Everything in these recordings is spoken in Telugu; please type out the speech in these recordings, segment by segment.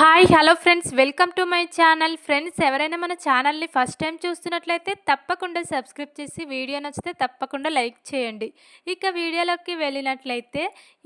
Hi hello friends. Welcome to my channel. Friends ఎవరైనా మన ఛానల్ని ఫస్ట్ టైం చూస్తున్నట్లయితే తప్పకుండా సబ్స్క్రైబ్ చేసి వీడియో నచ్చితే తప్పకుండా లైక్ చేయండి. ఇక వీడియోలోకి వెళ్ళినట్లయితే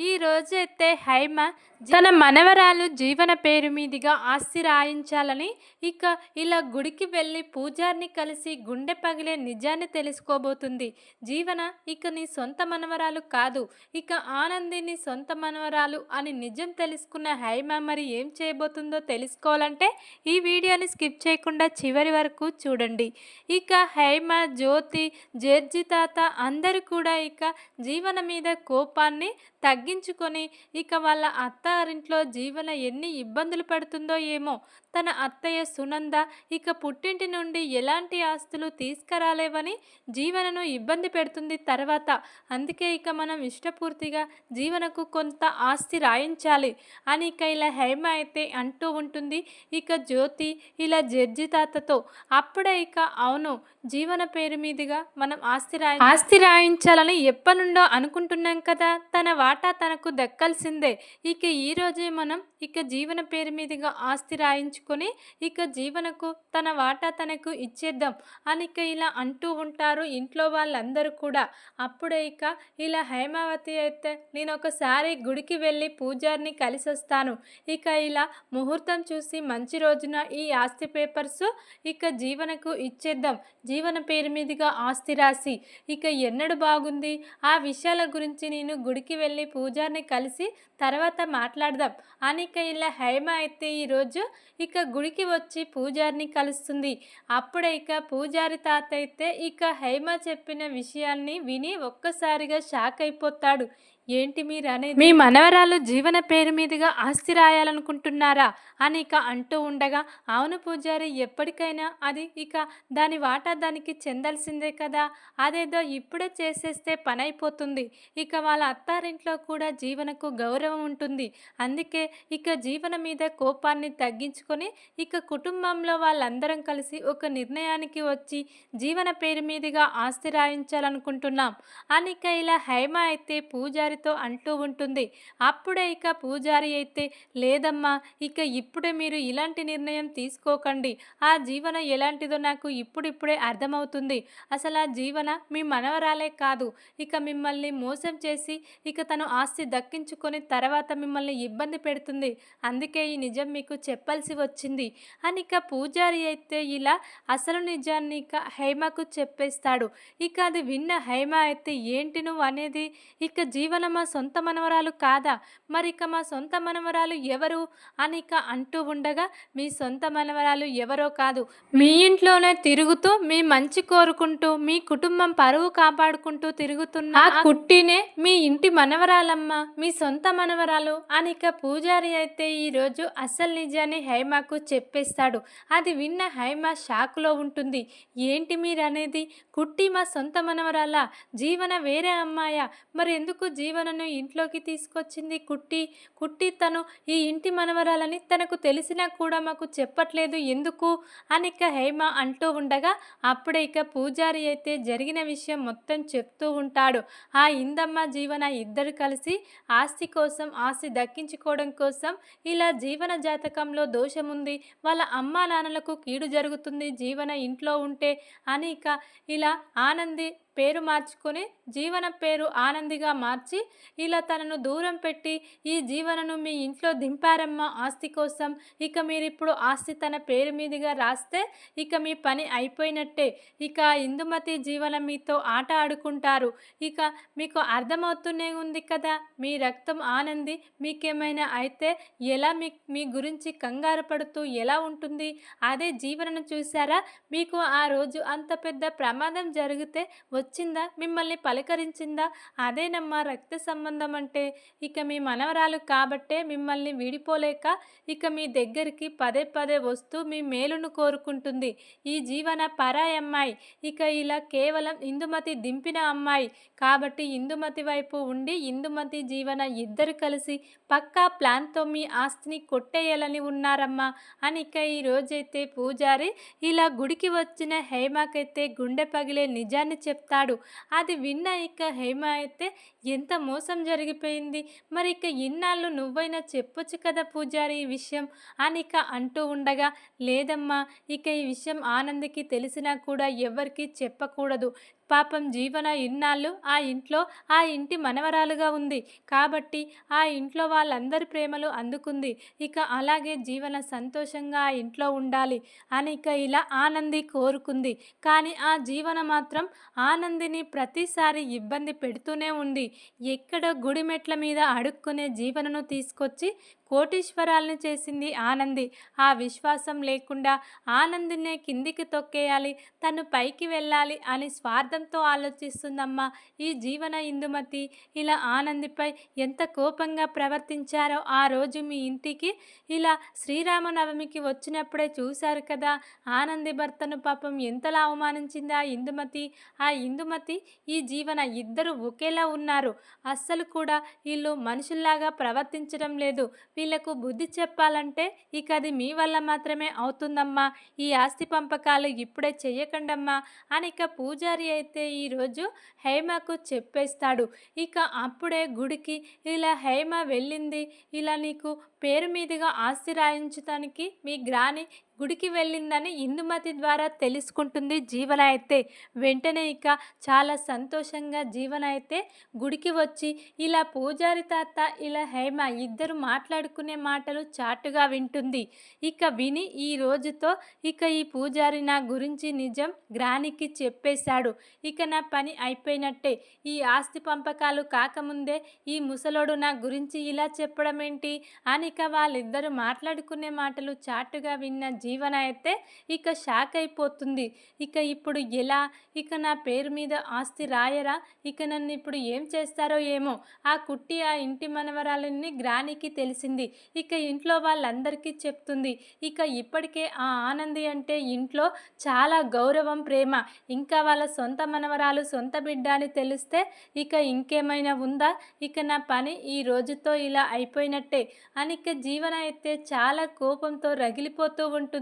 ఈ రోజు అయితే హైమ తన మనవరాలు జీవన పేరు మీదుగా ఆస్తి రాయించాలని ఇక ఇలా గుడికి వెళ్ళి పూజారిని కలిసి గుండె పగిలే నిజాన్ని తెలుసుకోబోతుంది. జీవన ఇక నీ సొంత మనవరాలు కాదు. ఇక ఆనందిని సొంత మనవరాలు అని నిజం తెలుసుకున్న హైమ మరి ఏం చేయబోతుంది? తెలుసుకోవాలంటే ఈ వీడియోని స్కిప్ చేయకుండా చివరి వరకు చూడండి. ఇక హైమ జ్యోతి జడ్జి తాత అందరూ కూడా ఇక జీవన మీద కోపాన్ని తగ్గించుకొని ఇక వాళ్ళ అత్తారింట్లో జీవన ఎన్ని ఇబ్బందులు పడుతుందో ఏమో తన అత్తయ్య సునంద ఇక పుట్టింటి నుండి ఎలాంటి ఆస్తులు తీసుకురాలేవని జీవనను ఇబ్బంది పెడుతుంది తర్వాత. అందుకే ఇక మనం ఇష్టపూర్తిగా జీవనకు కొంత ఆస్తి రాయించాలి అని ఇక ఇలా హేమ అయితే అంటూ ఉంటుంది. ఇక జ్యోతి ఇలా జడ్జి తాతతో అప్పుడే ఇక అవును జీవన పేరు మీదుగా మనం ఆస్తి రాయి ఆస్తి రాయించాలని ఎప్పటి నుండో అనుకుంటున్నాం కదా తన వాటా తనకు దక్కాల్సిందే. ఇక ఈ రోజే మనం ఇక జీవన పేరు మీదుగా ఆస్తి రాయించుకొని ఇక జీవనకు తన వాటా తనకు ఇచ్చేద్దాం అని ఇక ఇలా అంటూ ఉంటారు ఇంట్లో వాళ్ళందరూ కూడా. అప్పుడే ఇక ఇలా హేమావతి అయితే నేను ఒకసారి గుడికి వెళ్ళి పూజారిని కలిసి వస్తాను ఇక ఇలా ముహూర్తం చూసి మంచి రోజున ఈ ఆస్తి పేపర్స్ ఇక జీవనకు ఇచ్చేద్దాం. జీవన పేరు మీదుగా ఆస్తి రాసి ఇక ఎన్నడు బాగుంది. ఆ విషయాల గురించి నేను గుడికి వెళ్ళి పూజారిని కలిసి తర్వాత మాట్లాడదాం. అనిక ఇలా హైమ అయితే ఈరోజు ఇక గుడికి వచ్చి పూజారిని కలుస్తుంది. అప్పుడే ఇక పూజారి తాత అయితే ఇక హైమ చెప్పిన విషయాల్ని విని ఒక్కసారిగా షాక్ అయిపోతాడు. ఏంటి మీరు అనేది మీ మనవరాలు జీవన పేరు మీదుగా ఆస్తి రాయాలనుకుంటున్నారా? అని ఇక అంటూ ఉండగా అవును పూజారి ఎప్పటికైనా అది ఇక దాని వాటా దానికి చెందాల్సిందే కదా? అదేదో ఇప్పుడే చేసేస్తే పని అయిపోతుంది ఇక వాళ్ళ అత్తారింట్లో కూడా జీవనకు గౌరవం ఉంటుంది. అందుకే ఇక జీవన మీద కోపాన్ని తగ్గించుకొని ఇక కుటుంబంలో వాళ్ళందరం కలిసి ఒక నిర్ణయానికి వచ్చి జీవన పేరు మీదుగా ఆస్తి రాయించాలనుకుంటున్నాం. అని ఇక ఇలా హైమ అయితే పూజారి పూజారితో అంటూ ఉంటుంది. అప్పుడే ఇక పూజారి అయితే లేదమ్మా ఇక ఇప్పుడే మీరు ఇలాంటి నిర్ణయం తీసుకోకండి. ఆ జీవన ఎలాంటిదో నాకు ఇప్పుడిప్పుడే అర్థమవుతుంది. అసలు ఆ జీవన మీ మనవరాలే కాదు. ఇక మిమ్మల్ని మోసం చేసి ఇక తను ఆస్తి దక్కించుకొని తర్వాత మిమ్మల్ని ఇబ్బంది పెడుతుంది. అందుకే ఈ నిజం మీకు చెప్పాల్సి వచ్చింది. అని ఇక పూజారి అయితే ఇలా అసలు నిజాన్ని ఇక హైమకు చెప్పేస్తాడు. ఇక అది విన్న హైమ అయితే ఏంటి నువ్వు అనేది? ఇక జీవన మా సొంత మనవరాలు కాదా? మరి ఇక మా సొంత మనవరాలు ఎవరు? అని ఇక అంటూ ఉండగా మీ సొంత మనవరాలు ఎవరో కాదు. మీ ఇంట్లోనే తిరుగుతూ మీ మంచి కోరుకుంటూ మీ కుటుంబం పరువు కాపాడుకుంటూ తిరుగుతున్న ఆ కుట్టినే మీ ఇంటి మనవరాలమ్మ మీ సొంత మనవరాలు. అని ఇక పూజారి అయితే ఈరోజు అసలు నిజాన్ని హైమాకు చెప్పేస్తాడు. అది విన్న హైమ షాక్లో ఉంటుంది. ఏంటి మీరు అనేది కుట్టి మా సొంత మనవరాలా? జీవన వేరే అమ్మాయా? మరి ఎందుకు జీవనను ఇంట్లోకి తీసుకొచ్చింది కుట్టి. కుట్టి తను ఈ ఇంటి మనవరాలని తనకు తెలిసినా కూడా మాకు చెప్పట్లేదు ఎందుకు? అని ఇక హేమ అంటూ ఉండగా అప్పుడే ఇక పూజారి అయితే జరిగిన విషయం మొత్తం చెప్తూ ఉంటాడు. ఆ ఇందమ్మ జీవన ఇద్దరు కలిసి ఆస్తి కోసం ఆస్తి దక్కించుకోవడం కోసం ఇలా జీవన జాతకంలో దోషముంది. వాళ్ళ అమ్మా నాన్నలకు కీడు జరుగుతుంది. జీవన ఇంట్లో ఉంటే అని ఇక ఇలా ఆనంది పేరు మార్చుకొని జీవన పేరు ఆనందిగా మార్చి ఇలా తనను దూరం పెట్టి ఈ జీవనను మీ ఇంట్లో దింపారమ్మ ఆస్తి కోసం. ఇక మీరిప్పుడు ఆస్తి తన పేరు మీదుగా రాస్తే ఇక మీ పని అయిపోయినట్టే. ఇక ఇందుమతి జీవన మీతో ఆట ఆడుకుంటారు. ఇక మీకు అర్థమవుతూనే ఉంది కదా మీ రక్తం ఆనంది మీకేమైనా అయితే ఎలా మీ మీ గురించి కంగారు పడుతూ ఎలా ఉంటుంది? అదే జీవనను చూసారా మీకు ఆ రోజు అంత పెద్ద ప్రమాదం జరిగితే వచ్చిందా? మిమ్మల్ని పలకరించిందా? అదేనమ్మా రక్త సంబంధం అంటే ఇక మీ మనవరాలు కాబట్టే మిమ్మల్ని విడిపోలేక ఇక మీ దగ్గరికి పదే పదే వస్తూ మీ మేలును కోరుకుంటుంది. ఈ జీవన పరాయి అమ్మాయి. ఇక ఇలా కేవలం ఇందుమతి దింపిన అమ్మాయి. కాబట్టి ఇందుమతి వైపు ఉండి ఇందుమతి జీవన ఇద్దరు కలిసి పక్కా ప్లాన్తో మీ ఆస్తిని కొట్టేయాలని ఉన్నారమ్మా అని ఇక ఈ రోజైతే పూజారి ఇలా గుడికి వచ్చిన హేమాకైతే గుండె పగిలే నిజాన్ని చెప్తాడు చేస్తాడు. అది విన్న ఇక హేమ అయితే ఎంత మోసం జరిగిపోయింది? మరి ఇక ఇన్నాళ్ళు నువ్వైనా చెప్పొచ్చు కదా పూజారి ఈ విషయం? అని ఇక అంటూ ఉండగా లేదమ్మా ఇక ఈ విషయం ఆనంద్కి తెలిసినా కూడా ఎవరికి చెప్పకూడదు. పాపం జీవన ఇన్నాళ్ళు ఆ ఇంట్లో ఆ ఇంటి మనవరాలుగా ఉంది. కాబట్టి ఆ ఇంట్లో వాళ్ళందరి ప్రేమలు అందుకుంది. ఇక అలాగే జీవన సంతోషంగా ఆ ఇంట్లో ఉండాలి అని ఇక ఇలా ఆనంది కోరుకుంది. కానీ ఆ జీవన మాత్రం ఆనందిని ప్రతిసారి ఇబ్బంది పెడుతూనే ఉంది. ఎక్కడ గుడిమెట్ల మీద అడుక్కునే జీవనను తీసుకొచ్చి కోటీశ్వరాలను చేసింది ఆనంది. ఆ విశ్వాసం లేకుండా ఆనందినే కిందికి తొక్కేయాలి తను పైకి వెళ్ళాలి అని స్వార్థంతో ఆలోచిస్తుందమ్మా. ఈ జీవన ఇందుమతి. ఇలా ఆనందిపై ఎంత కోపంగా ప్రవర్తించారో ఆ రోజు మీ ఇంటికి. ఇలా శ్రీరామనవమికి వచ్చినప్పుడే చూశారు కదా ఆనంది భర్తను పాపం ఎంతలా అవమానించింది ఆ ఇందుమతి. ఆ ఇందుమతి ఈ జీవన ఇద్దరు ఒకేలా ఉన్నారు. అస్సలు కూడా వీళ్ళు మనుషుల్లాగా ప్రవర్తించడం లేదు. వీళ్ళకు బుద్ధి చెప్పాలంటే ఇక అది మీ వల్ల మాత్రమే అవుతుందమ్మా. ఈ ఆస్తి పంపకాలు ఇప్పుడే చెయ్యకండమ్మా అని ఇక పూజారి అయితే ఈరోజు హేమకు చెప్పేస్తాడు. ఇక అప్పుడే గుడికి ఇలా హేమ వెళ్ళింది ఇలా నీకు పేరు మీదుగా ఆస్తి రాయించడానికి మీ గ్రాని గుడికి వెళ్ళిందని ఇందుమతి ద్వారా తెలుసుకుంటుంది జీవన అయితే వెంటనే ఇక చాలా సంతోషంగా జీవన అయితే గుడికి వచ్చి ఇలా పూజారి తాత ఇలా హేమ ఇద్దరు మాట్లాడుకునే మాటలు చాటుగా వింటుంది. ఇక విని ఈ రోజుతో ఇక ఈ పూజారి నా గురించి నిజం గ్రానికి చెప్పేశాడు. ఇక నా పని అయిపోయినట్టే. ఈ ఆస్తి పంపకాలు కాకముందే ఈ ముసలోడు నా గురించి ఇలా చెప్పడం ఏంటి అని ఇక వాళ్ళిద్దరు మాట్లాడుకునే మాటలు చాటుగా విన్న జీవన అయితే ఇక షాక్ అయిపోతుంది. ఇక ఇప్పుడు ఎలా? ఇక నా పేరు మీద ఆస్తి రాయరా? ఇక నన్ను ఇప్పుడు ఏం చేస్తారో ఏమో? ఆ కుట్టి ఆ ఇంటి మనవరాలని గ్రానికి తెలిసింది. ఇక ఇంట్లో వాళ్ళందరికీ చెప్తుంది. ఇక ఇప్పటికే ఆ ఆనంది అంటే ఇంట్లో చాలా గౌరవం ప్రేమ. ఇంకా వాళ్ళ సొంత మనవరాలు సొంత బిడ్డ అని తెలిస్తే ఇక ఇంకేమైనా ఉందా? ఇక నా పని ఈ రోజుతో ఇలా అయిపోయినట్టే అని ఇక జీవన అయితే చాలా కోపంతో రగిలిపోతూ ఉంటుంది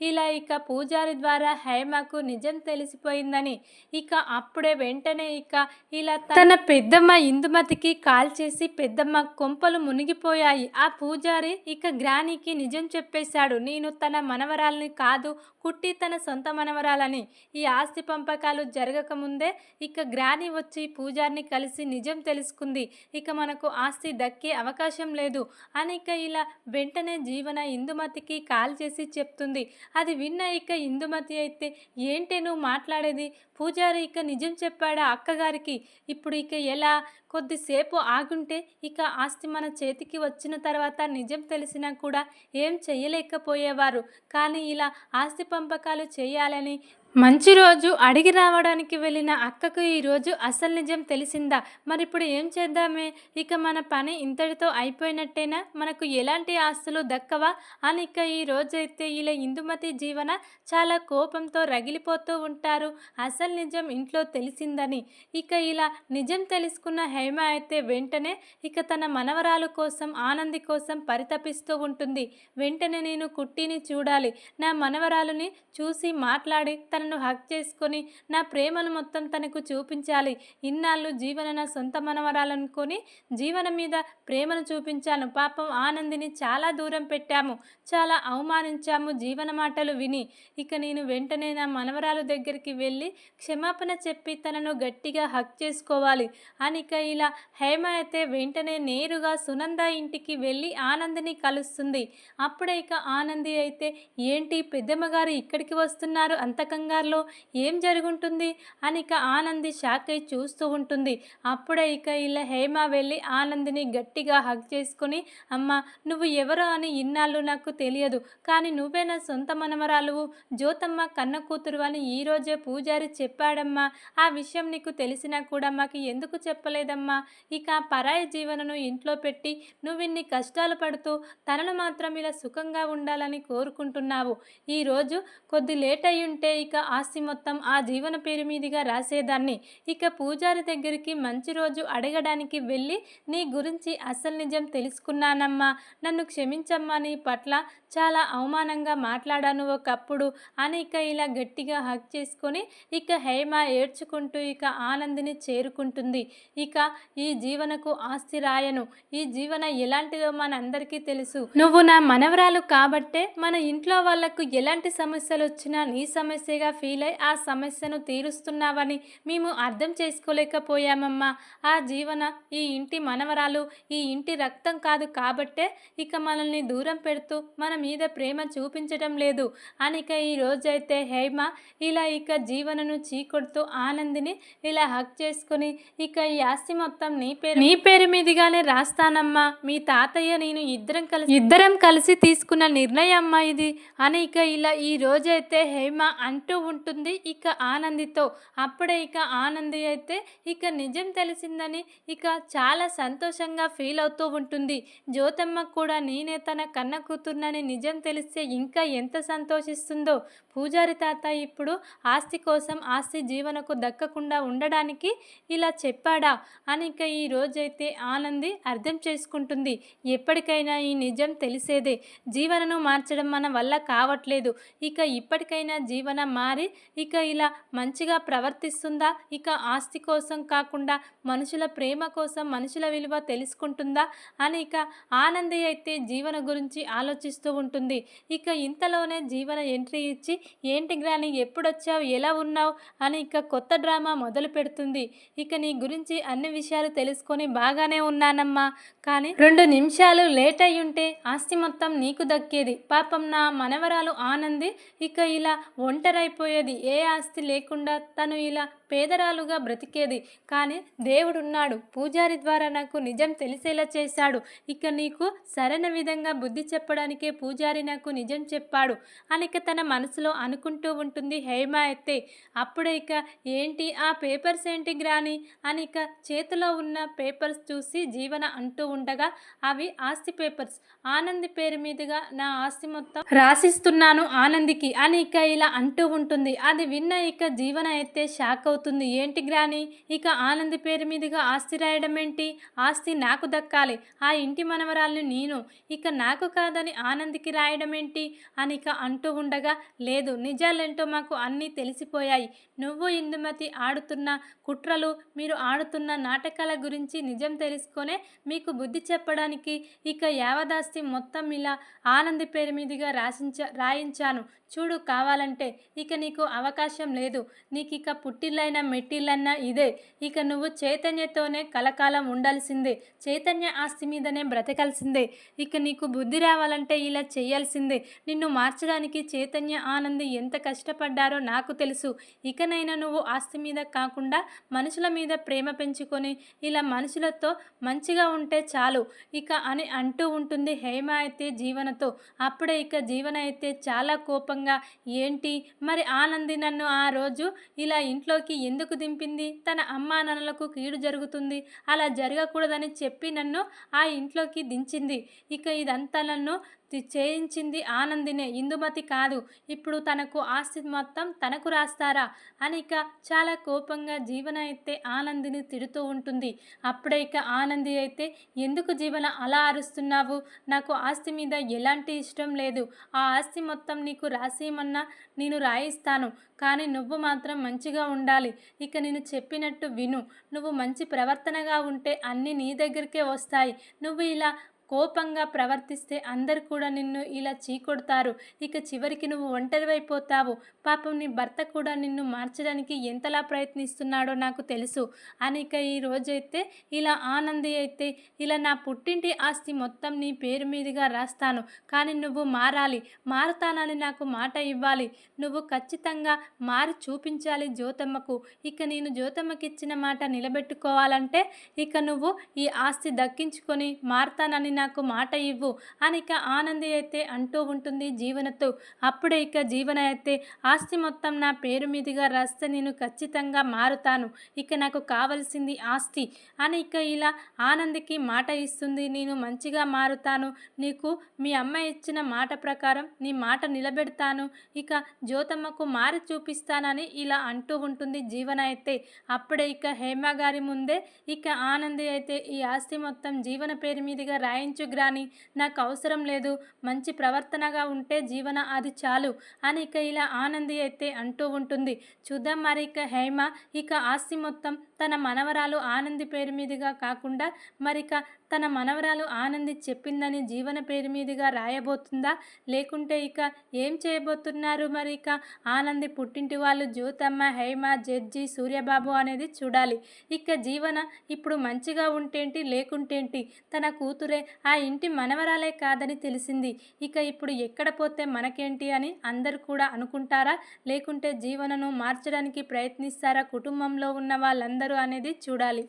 ఇలా ఇక పూజారి ద్వారా హేమకు నిజం తెలిసిపోయిందని. ఇక అప్పుడే వెంటనే ఇక ఇలా తన పెద్దమ్మ ఇందుమతికి కాల్ చేసి పెద్దమ్మ కొంపలు మునిగిపోయాయి. ఆ పూజారి ఇక గ్రానికి నిజం చెప్పేశాడు. నేను తన మనవరాల్ని కాదు కుట్టి తన సొంత మనవరాలని. ఈ ఆస్తి పంపకాలు జరగకముందే ఇక గ్రాని వచ్చి పూజారిని కలిసి నిజం తెలుసుకుంది. ఇక మనకు ఆస్తి దక్కే అవకాశం లేదు. అని ఇక ఇలా వెంటనే జీవన ఇందుమతికి కాల్ చేసి చెప్తుంది. అది విన్న ఇక ఇందుమతి అయితే ఏంటి నువ్వు మాట్లాడేది? పూజారి ఇక నిజం చెప్పాడా అక్కగారికి? ఇప్పుడు ఇక ఎలా? కొద్దిసేపు ఆగుంటే ఇక ఆస్తి మన చేతికి వచ్చిన తర్వాత నిజం తెలిసినా కూడా ఏం చేయలేకపోయేవారు కానీ ఇలా ఆస్తి పంపకాలు చేయాలని మంచి రోజు అడిగి రావడానికి వెళ్ళిన అక్కకు ఈరోజు అసలు నిజం తెలిసిందా? మరి ఇప్పుడు ఏం చేద్దామే? ఇక మన పని ఇంతటితో అయిపోయినట్టేనా? మనకు ఎలాంటి ఆస్తులు దక్కవా? అని ఇక ఈ రోజైతే ఇలా ఇందుమతి జీవన చాలా కోపంతో రగిలిపోతూ ఉంటారు. అసలు నిజం ఇంట్లో తెలిసిందని. ఇక ఇలా నిజం తెలుసుకున్న హేమ అయితే వెంటనే ఇక తన మనవరాలు కోసం ఆనంది కోసం పరితపిస్తూ ఉంటుంది. వెంటనే నేను కుట్టిని చూడాలి. నా మనవరాలుని చూసి మాట్లాడి తన తనను హక్ చేసుకొని నా ప్రేమను మొత్తం తనకు చూపించాలి. ఇన్నాళ్ళు జీవన నా సొంత మనవరాలనుకొని జీవన మీద ప్రేమను చూపించాను. పాపం ఆనందిని చాలా దూరం పెట్టాము. చాలా అవమానించాము జీవన మాటలు విని. ఇక నేను వెంటనే నా మనవరాలు దగ్గరికి వెళ్ళి క్షమాపణ చెప్పి తనను గట్టిగా హక్ చేసుకోవాలి. అనిక ఇలా హేమ అయితే వెంటనే నేరుగా సునంద ఇంటికి వెళ్ళి ఆనందిని కలుస్తుంది. అప్పుడే ఇక ఆనంది అయితే ఏంటి పెద్దమ్మగారు ఇక్కడికి వస్తున్నారు? అంతకంగా కంగారులో ఏం జరుగుంటుంది? అని ఇక ఆనంది షాక్ అయి చూస్తూ ఉంటుంది. అప్పుడే ఇక ఇలా హేమ వెళ్ళి ఆనందిని గట్టిగా హక్ చేసుకుని అమ్మ నువ్వు ఎవరో అని ఇన్నాళ్ళు నాకు తెలియదు. కానీ నువ్వే నా సొంత మనమరాలువు జ్యోతమ్మ కన్న కూతురు అని ఈరోజే పూజారి చెప్పాడమ్మా. ఆ విషయం నీకు తెలిసినా కూడా మాకు ఎందుకు చెప్పలేదమ్మా? ఇక పరాయి జీవనను ఇంట్లో పెట్టి నువ్వు ఇన్ని కష్టాలు పడుతూ తనను మాత్రం ఇలా సుఖంగా ఉండాలని కోరుకుంటున్నావు. ఈరోజు కొద్ది లేట్ అయి ఉంటే ఇక ఆస్తి మొత్తం ఆ జీవన పేరు మీదుగా రాసేదాన్ని. ఇక పూజారి దగ్గరికి మంచి రోజు అడగడానికి వెళ్ళి నీ గురించి అసలు నిజం తెలుసుకున్నానమ్మా. నన్ను క్షమించమ్మా నీ పట్ల. చాలా అవమానంగా మాట్లాడాను ఒకప్పుడు. అని ఇక ఇలా గట్టిగా హక్ చేసుకొని ఇక హేమ ఏడ్చుకుంటూ ఇక ఆనందిని చేరుకుంటుంది. ఇక ఈ జీవనకు ఆస్తి రాయను. ఈ జీవన ఎలాంటిదో మనందరికీ తెలుసు. నువ్వు నా మనవరాలు కాబట్టే మన ఇంట్లో వాళ్ళకు ఎలాంటి సమస్యలు వచ్చినా నీ సమస్యగా ఫీల్ అయి ఆ సమస్యను తీరుస్తున్నావని మేము అర్థం చేసుకోలేకపోయామమ్మా. ఆ జీవన ఈ ఇంటి మనవరాలు ఈ ఇంటి రక్తం కాదు కాబట్టే ఇక మనల్ని దూరం పెడుతూ మన మీద ప్రేమ చూపించడం లేదు. అనిక ఈ రోజైతే హేమ ఇలా ఇక జీవనను చీకొడుతూ ఆనందిని ఇలా హక్ చేసుకుని ఇక ఈ ఆస్తి మొత్తం నీ పేరు నీ పేరు మీదుగానే రాస్తానమ్మా. మీ తాతయ్య నేను ఇద్దరం కలిసి ఇద్దరం కలిసి తీసుకున్న నిర్ణయం అమ్మా ఇది. అనిక ఇలా ఈ రోజైతే హేమ అంటూ ఉంటుంది. ఇక ఆనందితో. అప్పుడే ఇక ఆనంది అయితే ఇక నిజం తెలిసిందని ఇక చాలా సంతోషంగా ఫీల్ అవుతూ ఉంటుంది. జ్యోతమ్మ కూడా నేనే తన కన్న కూతుర్నని నిజం తెలిస్తే ఇంకా ఎంత సంతోషిస్తుందో. పూజారి తాత ఇప్పుడు ఆస్తి కోసం ఆస్తి జీవనకు దక్కకుండా ఉండడానికి ఇలా చెప్పాడా? అని ఇక ఈ రోజైతే ఆనంది అర్థం చేసుకుంటుంది. ఎప్పటికైనా ఈ నిజం తెలిసేదే. జీవనను మార్చడం మన వల్ల కావట్లేదు. ఇక ఇప్పటికైనా జీవన మారి ఇక ఇలా మంచిగా ప్రవర్తిస్తుందా? ఇక ఆస్తి కోసం కాకుండా మనుషుల ప్రేమ కోసం మనుషుల విలువ తెలుసుకుంటుందా? అని ఇక ఆనంది అయితే జీవన గురించి ఆలోచిస్తూ ఉంటుంది. ఇక ఇంతలోనే జీవన ఎంట్రీ ఇచ్చి ఏంటి గ్రాని ఎప్పుడొచ్చావు? ఎలా ఉన్నావు? అని ఇక కొత్త డ్రామా మొదలు పెడుతుంది. ఇక నీ గురించి అన్ని విషయాలు తెలుసుకొని బాగానే ఉన్నానమ్మా. కానీ రెండు నిమిషాలు లేట్ అయి ఉంటే ఆస్తి మొత్తం నీకు దక్కేది. పాపం నా మనవరాలు ఆనంది ఇక ఇలా ఒంటరై అయిపోయేది ఏ ఆస్తి లేకుండా తను ఇలా పేదరాలుగా బ్రతికేది. కానీ దేవుడున్నాడు. పూజారి ద్వారా నాకు నిజం తెలిసేలా చేశాడు. ఇక నీకు సరైన విధంగా బుద్ధి చెప్పడానికే పూజారి నాకు నిజం చెప్పాడు అనిక తన మనసులో అనుకుంటూ ఉంటుంది హేమ అయితే అప్పుడే ఇక ఏంటి ఆ పేపర్స్ ఏంటి గ్రాని అనిక చేతిలో ఉన్న పేపర్స్ చూసి జీవన అంటూ ఉండగా అవి ఆస్తి పేపర్స్. ఆనంది పేరు మీదుగా నా ఆస్తి మొత్తం రాసిస్తున్నాను ఆనందికి అని ఇక ఇలా అంటూ ఉంటుంది ఉంటుంది. అది విన్న ఇక జీవన అయితే షాక్ అవుతుంది. ఏంటి గ్రాని? ఇక ఆనంది పేరు మీదుగా ఆస్తి రాయడం ఏంటి? ఆస్తి నాకు దక్కాలి. ఆ ఇంటి మనవరాల్ని నేను. ఇక నాకు కాదని ఆనందికి రాయడం ఏంటి? అని ఇక అంటూ ఉండగా లేదు నిజాలేంటో మాకు అన్నీ తెలిసిపోయాయి. నువ్వు ఇందుమతి ఆడుతున్న కుట్రలు మీరు ఆడుతున్న నాటకాల గురించి నిజం తెలుసుకొనే మీకు బుద్ధి చెప్పడానికి ఇక యావదాస్తి మొత్తం ఇలా ఆనంది పేరు మీదుగా రాసించ రాయించాను. చూడు కావాలంటే ఇక నీకు అవకాశం లేదు. నీకు ఇక పుట్టిల్లైనా మెట్టిల్లైనా ఇదే. ఇక నువ్వు చైతన్యతోనే కలకాలం ఉండాల్సిందే. చైతన్య ఆస్తి మీదనే బ్రతకాల్సిందే. ఇక నీకు బుద్ధి రావాలంటే ఇలా చేయాల్సిందే నిన్ను మార్చడానికి చైతన్య ఆనంది ఎంత కష్టపడ్డారో నాకు తెలుసు. ఇక ఇకనైనా నువ్వు ఆస్తి మీద కాకుండా మనుషుల మీద ప్రేమ పెంచుకొని ఇలా మనుషులతో మంచిగా ఉంటే చాలు. ఇక అని అంటూ ఉంటుంది హేమ అయితే జీవనతో. అప్పుడే ఇక జీవన అయితే చాలా కోపంగా ఏంటి? మరి ఆనంది నన్ను ఆ రోజు ఇలా ఇంట్లోకి ఎందుకు దింపింది? తన అమ్మా నాన్నలకు కీడు జరుగుతుంది. అలా జరగకూడదని చెప్పి నన్ను ఆ ఇంట్లోకి దించింది. ఇక ఇదంతా నన్ను చేయించింది ఆనందినే. ఇందుమతి కాదు ఇప్పుడు తనకు ఆస్తి మొత్తం తనకు రాస్తారా? అని ఇక చాలా కోపంగా జీవన అయితే ఆనందిని తిడుతూ ఉంటుంది. అప్పుడే ఇక ఆనంది అయితే ఎందుకు జీవన అలా అరుస్తున్నావు? నాకు ఆస్తి మీద ఎలాంటి ఇష్టం లేదు. ఆ ఆస్తి మొత్తం నీకు రాసేయమన్నా నేను రాయిస్తాను. కానీ నువ్వు మాత్రం మంచిగా ఉండాలి. ఇక నేను చెప్పినట్టు విను. నువ్వు మంచి ప్రవర్తనగా ఉంటే అన్నీ నీ దగ్గరికే వస్తాయి. నువ్వు ఇలా కోపంగా ప్రవర్తిస్తే అందరు కూడా నిన్ను ఇలా చీకొడతారు. ఇక చివరికి నువ్వు ఒంటరివైపోతావు. పాపం నీ భర్త కూడా నిన్ను మార్చడానికి ఎంతలా ప్రయత్నిస్తున్నాడో నాకు తెలుసు. అని ఇక ఈ రోజైతే ఇలా ఆనంది అయితే ఇలా నా పుట్టింటి ఆస్తి మొత్తం నీ పేరు మీదుగా రాస్తాను. కానీ నువ్వు మారాలి. మారతానని నాకు మాట ఇవ్వాలి. నువ్వు ఖచ్చితంగా మారి చూపించాలి జ్యోతమ్మకు. ఇక నేను జ్యోతమ్మకి ఇచ్చిన మాట నిలబెట్టుకోవాలంటే ఇక నువ్వు ఈ ఆస్తి దక్కించుకొని మారతానని నాకు మాట ఇవ్వు. అని ఇక ఆనంది అయితే అంటూ ఉంటుంది జీవనతో. అప్పుడే ఇక జీవన అయితే ఆస్తి మొత్తం నా పేరు మీదుగా రాస్తే నేను ఖచ్చితంగా మారుతాను. ఇక నాకు కావలసింది ఆస్తి. అని ఇక ఇలా ఆనందికి మాట ఇస్తుంది. నేను మంచిగా మారుతాను. నీకు మీ అమ్మ ఇచ్చిన మాట ప్రకారం నీ మాట నిలబెడతాను. ఇక జ్యోతమ్మకు మారి చూపిస్తానని ఇలా అంటూ ఉంటుంది జీవన అయితే. అప్పుడే ఇక హేమ గారి ముందే ఇక ఆనంది అయితే ఈ ఆస్తి మొత్తం జీవన పేరు మీదుగా రాయించుగ్రాని నాకు అవసరం లేదు. మంచి ప్రవర్తనగా ఉంటే జీవన అది చాలు. అని ఇక ఇలా ఆనంది అయితే అంటూ ఉంటుంది. చూద్దాం మరి ఇక హేమ. ఇక ఆస్తి మొత్తం తన మనవరాలు ఆనంది పేరు మీదుగా కాకుండా మరిక తన మనవరాలు ఆనంది చెప్పిందని జీవన పేరు మీదుగా రాయబోతుందా? లేకుంటే ఇక ఏం చేయబోతున్నారు మరి ఇక? ఆనంది పుట్టింటి వాళ్ళు జ్యోతమ్మ హేమ జడ్జి సూర్యబాబు అనేది చూడాలి. ఇక జీవన ఇప్పుడు మంచిగా ఉంటేంటి లేకుంటేంటి? తన కూతురే ఆ ఇంటి మనవరాలే కాదని తెలిసింది. ఇక ఇప్పుడు ఎక్కడ పోతే మనకేంటి అని అందరు కూడా అనుకుంటారా? లేకుంటే జీవనను మార్చడానికి ప్రయత్నిస్తారా కుటుంబంలో ఉన్న వాళ్ళందరూ అనేది చూడాలి.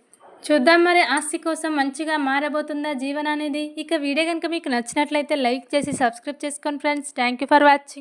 చూద్దాం మరి ఆస్తి కోసం మంచిగా మారబోతుందా జీవన అనేది ఇక వీడియో కనుక మీకు నచ్చినట్లయితే లైక్ చేసి సబ్స్క్రైబ్ చేసుకోండి friends. Thank you for watching